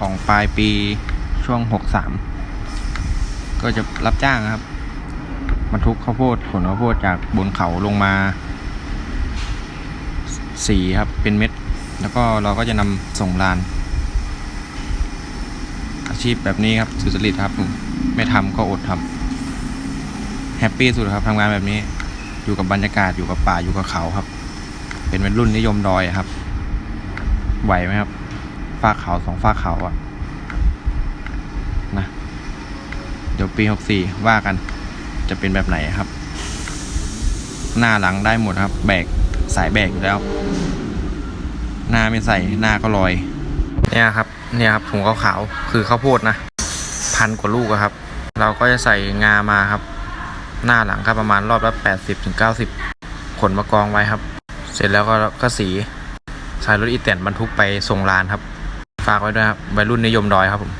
ของปลายปีช่วงหกสามก็จะรับจ้างครับบรรทุกข้าวโพดขนข้าวโพดจากบนเขาลงมาสีครับเป็นเม็ด แล้วก็เราก็จะนำส่งลาน อาชีพแบบนี้ครับสุจริตครับ ไม่ทำก็อดทำแฮปปี้สุดครับทำงานแบบนี้ อยู่กับบรรยากาศอยู่กับป่าอยู่กับเขาครับ เป็นวัยรุ่นนิยมดอยครับ ไหวไหมครับ ฟากเขาสองฟากเขาอะนะ เดี๋ยวปีหกสี่ว่ากัน จะเป็นแบบไหนครับ หน้าหลังได้หมดครับ แบกสายแบกอยู่แล้ว หน้าไม่ใส่หน้าก็ลอย เนี่ยครับ เนี่ยครับถุงขาวๆคือข้าวโพดนะ พันกว่าลูกครับ เราก็จะใส่งามาครับ หน้าหลังก็ประมาณรอบละแปดสิบถึงเก้าสิบขนมากองไว้ครับ เสร็จแล้วก็ก็สีใช้รถอีแตนบรรทุกไปส่งลานครับ ฝากไว้ด้วยครับวัยรุ่นนิยมดอยครับผม